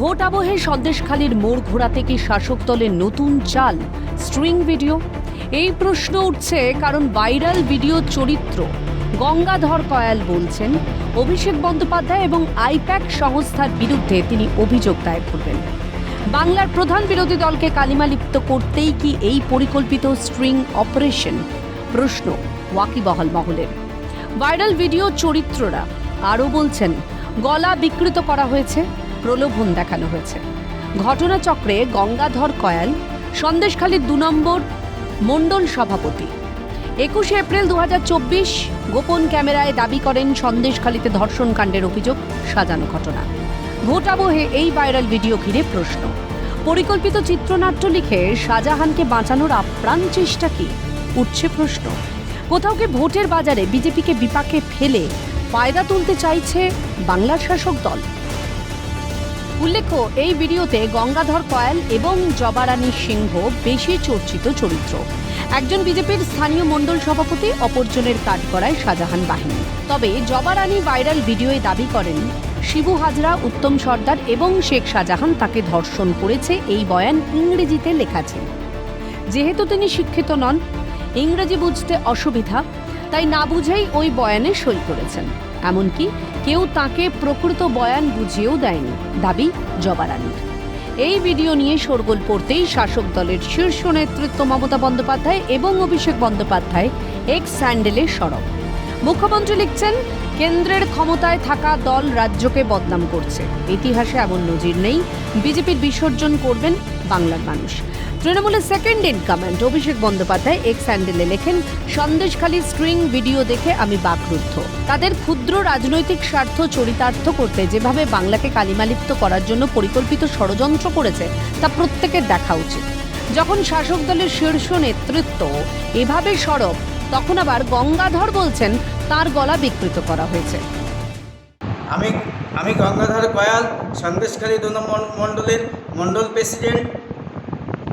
Vote আবহে সন্দেশখালীর মোড় ঘোরাতে কি শাসক দলের নতুন চাল। স্ট্রিং ভিডিও এই প্রশ্ন উঠছে, কারণ ভাইরাল ভিডিও চরিত্র। গঙ্গাধর কয়াল বলছেন, অভিষেক বন্দ্যোপাধ্যায় এবং আইপ্যাক সংস্থার বিরুদ্ধে তিনি অভিযোগ দায়ের করবেন। বাংলার প্রধান বিরোধী দলকে কালিমালিপ্ত করতেই কি এই পরিকল্পিত স্ট্রিং অপারেশন প্রশ্ন ওয়াকিবহাল মহলের। ভাইরাল ভিডিও চরিত্ররা আরও বলছেন, গলা বিকৃত করা হয়েছে প্রলোভন দেখানো হয়েছে। ঘটনাচক্রে গঙ্গাধর কয়াল সন্দেশখালীর দু নম্বর, মণ্ডল সভাপতি। একুশে এপ্রিল দু হাজার চব্বিশ, গোপন ক্যামেরায় দাবি করেন সন্দেশখালীতে ধর্ষণকাণ্ডের অভিযোগ সাজানো ঘটনা। ভোটাবহে এই ভাইরাল ভিডিও ঘিরে প্রশ্ন। পরিকল্পিত চিত্রনাট্য লিখে শাহজাহানকে বাঁচানোর আপ্রাণ চেষ্টা কি? উঠছে প্রশ্ন। কোথাও কি ভোটের বাজারে বিজেপিকে বিপাকে ফেলে ফায়দা তুলতে চাইছে বাংলার শাসক দল? উল্লেখ্য, এই ভিডিওতে গঙ্গাধর কয়াল এবং জবারানী সিংহ বেশি চর্চিত চরিত্র। একজন বিজেপির স্থানীয় মণ্ডল সভাপতি, অপরজনের কাঠগড়ায় শাহজাহান বাহিনী। তবে জবারানী ভাইরাল ভিডিওয়ে দাবি করেন, শিবু হাজরা, উত্তম সর্দার এবং শেখ শাহজাহান তাকে ধর্ষণ করেছে এই বয়ান ইংরেজিতে লেখা ছিল। যেহেতু তিনি শিক্ষিত নন, ইংরেজি বুঝতে অসুবিধা, তাই না বুঝেই ওই বয়ানে সই করেছেন। এমনকি কেউ তাকে প্রকৃত বয়ান বুঝিয়েও দেয়নি, দাবি জবারানির এই ভিডিও নিয়ে শোরগোল পড়তেই শাসক দলের শীর্ষ নেতৃত্ব মমতা বন্দ্যোপাধ্যায় এবং অভিষেক বন্দ্যোপাধ্যায় এক্স স্যান্ডেলে সরব। মুখ্যমন্ত্রী লিখছেন, কেন্দ্রের ক্ষমতায় থাকা দল রাজ্যকে বদনাম করছে। ইতিহাসে এমন নজির নেই। বিজেপির বিসর্জন করবেন বাংলার মানুষ। তৃণমূলের second in command Abhishek Bandyopadhyay X স্যান্ডেলে লেখেন, সন্দেশখালী স্ট্রিং ভিডিও দেখে আমি বাকরুদ্ধ। তাদের ক্ষুদ্র রাজনৈতিক স্বার্থ চরিতার্থ করতে যেভাবে বাংলাকে কালিমালিপ্ত করার জন্য পরিকল্পিত ষড়যন্ত্র করেছে, তা প্রত্যেকের দেখা উচিত। যখন শাসক দলের শীর্ষ নেতৃত্ব এভাবে সরব, তখন আবার গঙ্গাধর বলছেন, তার গলা বিকৃত করা হয়েছে। আমি আমি গঙ্গাধর কয়াল, সন্দেশখালী দু নম্বর মণ্ডলের মণ্ডল প্রেসিডেন্ট।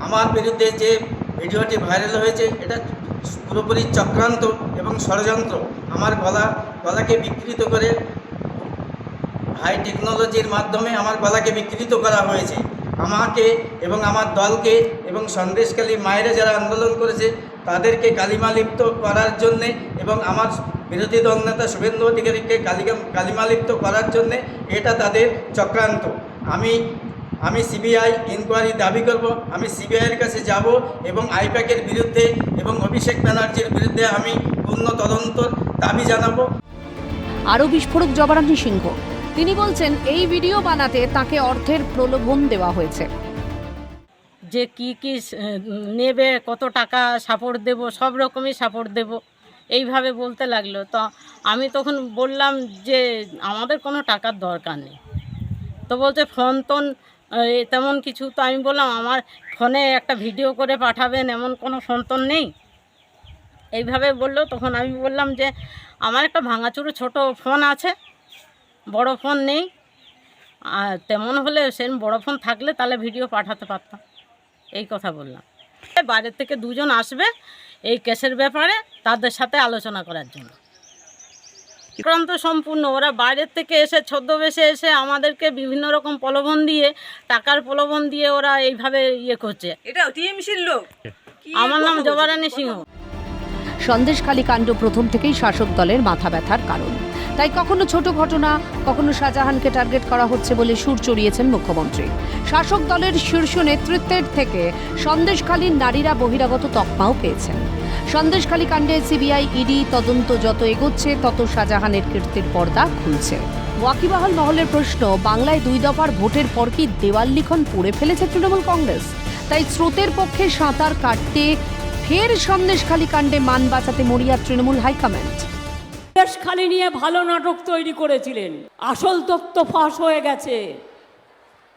আমার বিরুদ্ধে যে ভিডিওটি ভাইরাল হয়েছে, এটা পুরোপুরি চক্রান্ত এবং ষড়যন্ত্র। আমার গলা, গলাকে বিকৃত করে হাই টেকনোলজির মাধ্যমে আমার গলাকে বিকৃত করা হয়েছে। আমাকে এবং আমার দলকে এবং সন্দেশকালী মায়েরা যারা আন্দোলন করেছে, তাদেরকে কালিমালিপ্ত করার জন্যে এবং আমার বিরোধী দল নেতা শুভেন্দু অধিকারীকে কালিকা কালিমালিপ্ত করার জন্যে এটা তাদের চক্রান্ত। আমি আমি সিবিআই ইনকোয়ারি দাবি করব আমি সিবিআইয়ের কাছে যাব এবং আইপ্যাকের বিরুদ্ধে এবং অভিষেক ব্যানার্জির বিরুদ্ধে আমি পূর্ণ তদন্ত দাবি জানাব। আরও বিস্ফোরক জবারানী সিংহ। তিনি বলছেন এই ভিডিও বানাতে তাকে অর্থের প্রলোভন দেওয়া হয়েছে। যে কি কি নেবে কত টাকা সাপোর্ট দেব সব রকমই সাপোর্ট দেব এইভাবে বলতে লাগল। তো আমি তখন বললাম যে আমাদের কোনো টাকার দরকার নেই। তো বলছে ফোন টোন এ, তেমন কিছু তো আমি বললাম, আমার ফোনে একটা ভিডিও করে পাঠাবেন, এমন কোনো ফোন টোন নেই। এইভাবে বলল, তখন আমি বললাম যে, আমার একটা ভাঙাচুরো ছোট ফোন আছে, বড় ফোন নেই। আর তেমন হলে সেরকম বড় ফোন থাকলে তাহলে ভিডিও পাঠাতে পারতাম। এই কথা বললাম। বাইরের থেকে দুজন আসবে এই কেসের ব্যাপারে, তাদের সাথে আলোচনা করার জন্য। চক্রান্ত সম্পূর্ণ। ওরা বাইরের থেকে এসে ছদ্মবেশে এসে আমাদেরকে বিভিন্ন রকম প্রলোভন দিয়ে টাকার প্রলোভন দিয়ে ওরা এইভাবে ইয়ে করছে। এটা টিএমসির লোক? আমার নাম জবারানী সিংহ। সন্দেশখালী কাণ্ড প্রথম থেকেই শাসক দলের মাথা ব্যথার কারণ। তাই কখনো ছোট ঘটনা কখনো শাহজাহানকে টার্গেট করা হচ্ছে বলে সুর চড়িয়েছেন মুখ্যমন্ত্রী। শাসক দলের শীর্ষ নেতৃত্বের থেকে সন্দেশখালীর নারীরা বহিরাগত তকমাও পেয়েছেন। সন্দেশখালী কাণ্ডে সিবিআই ইডি তদন্ত যত এগোচ্ছে, তত শাহজাহানের কীর্তির পর্দা খুলছে। ওয়াকিবাহাল মহলের প্রশ্ন, বাংলায় দুই দফার ভোটের পর কি দেওয়াল লিখন পড়ে ফেলেছে তৃণমূল কংগ্রেস? তাই স্রোতের পক্ষে সাঁতার কাটতে ফের সন্দেশখালী কাণ্ডে মান বাঁচাতে মরিয়া তৃণমূল হাইকমান্ড। দেশ খালি নিয়ে ভালো নাটক তৈরি করেছিলেন। আসল তথ্য ফাঁস হয়ে গেছে।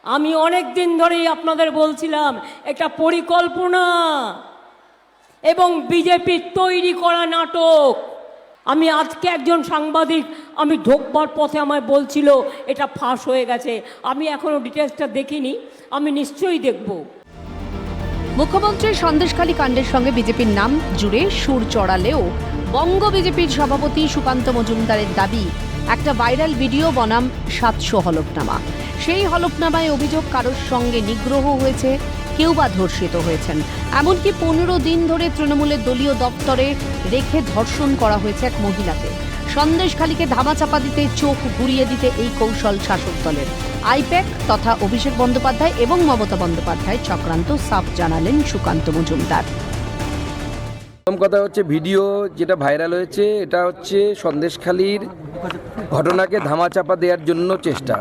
আমি অনেক দিন ধরেই আপনাদের বলছিলাম একটা পরিকল্পনা। এবং বিজেপির তৈরি করা নাটক। আমি আজকে একজন সাংবাদিক, আমি ঢোকবার পথে আমায় বলছিল, এটা ফাঁস হয়ে গেছে। আমি এখনও ডিটেলসটা দেখিনি। আমি নিশ্চয়ই দেখব। মুখ্যমন্ত্রী সন্দেশখালী কাণ্ডের সঙ্গে বিজেপির নাম জুড়ে সুর চড়ালেও বঙ্গ বিজেপির সভাপতি সুকান্ত মজুমদারের দাবি, একটা ভাইরাল ভিডিও বনাম সাতশো হলফনামা। সেই হলফনামায় অভিযোগ কারোর সঙ্গে নিগ্রহ হয়েছে। কেউ বা ধর্ষিত হয়েছেন। এমনকি পনেরো দিন ধরে তৃণমূলের দলীয় দপ্তরে রেখে ধর্ষণ করা হয়েছে এক মহিলাকে। সন্দেশখালীকে ধামাচাপা দিতে, চোখ ঘুরিয়ে দিতে এই কৌশল শাসক দলের। আইপ্যাক তথা অভিষেক বন্দ্যোপাধ্যায় এবং মমতা বন্দ্যোপাধ্যায় চক্রান্ত সাফ জানালেন সুকান্ত মজুমদার। প্রথম কথা হচ্ছে ভিডিও যেটা ভাইরাল হয়েছে, এটা হচ্ছে সন্দেশখালির ঘটনাকে ধামাচাপা দেওয়ার জন্য চেষ্টা।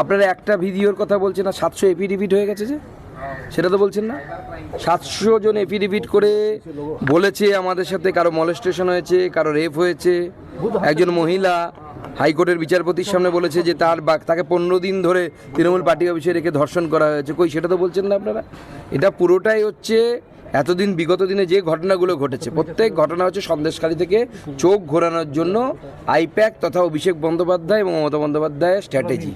আপনারা একটা ভিডিওর কথা বলছেন না সাতশো এফিডেভিট হয়ে গেছে যে? সেটা তো বলছেন না? সাতশো জন এফিডেভিট করে বলেছে আমাদের সাথে, কারও মলেস্টেশন হয়েছে, কারও রেপ হয়েছে। একজন মহিলা হাইকোর্টের বিচারপতির সামনে বলেছে যে তার তাকে পনেরো দিন ধরে তৃণমূল পার্টি অফিসে রেখে ধর্ষণ করা হয়েছে। কই, সেটা তো বলছেন না আপনারা? এটা পুরোটাই হচ্ছে এতদিন, বিগত দিনে যে ঘটনাগুলো ঘটেছে। প্রত্যেক ঘটনা হচ্ছে সন্দেশকারী থেকে চোখ ঘোরানোর জন্য আইপ্যাক তথা অভিষেক বন্দ্যোপাধ্যায় এবং মমতা বন্দ্যোপাধ্যায়ের স্ট্র্যাটেজি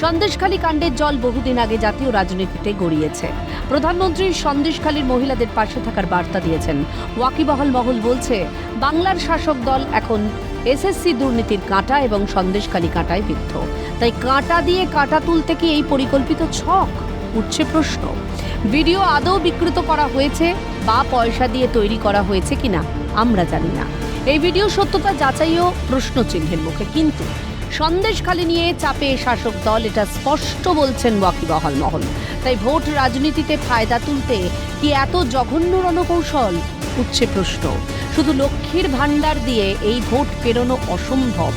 সন্দেশখালী কাণ্ডের জল বহুদিন আগে জাতীয় রাজনীতিতে গড়িয়েছে। প্রধানমন্ত্রী সন্দেশখালীর মহিলাদের পাশে থাকার বার্তা দিয়েছেন। ওয়াকিবহল মহল বলছে, বাংলার শাসক দল এখন এসএসসি দুর্নীতির কাঁটা এবং সন্দেশখালী কাঁটায় বিদ্ধ। তাই কাঁটা দিয়ে কাঁটা তুলতে কি এই পরিকল্পিত ছক? উঠছে প্রশ্ন। ভিডিও আদৌ বিকৃত করা হয়েছে বা পয়সা দিয়ে তৈরি করা হয়েছে কিনা আমরা জানি না। এই ভিডিও সত্যতা যাচাইও প্রশ্ন চিহ্নের মুখে। কিন্তু সন্দেশখালী নিয়ে চাপে শাসক দল, এটা স্পষ্ট বলছেন ওয়াকিবহাল মহল। তাই ভোট রাজনীতিতে ফায়দা তুলতে কি এত জঘন্য রণকৌশল? উঠছে প্রশ্ন। শুধু লক্ষ্মীর ভাণ্ডার দিয়ে এই ভোট পেরোনো অসম্ভব।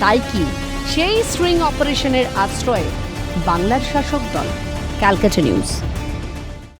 তাই কি সেই স্ট্রিং অপারেশনের আশ্রয়ে বাংলার শাসক দল? ক্যালকাটা নিউজ।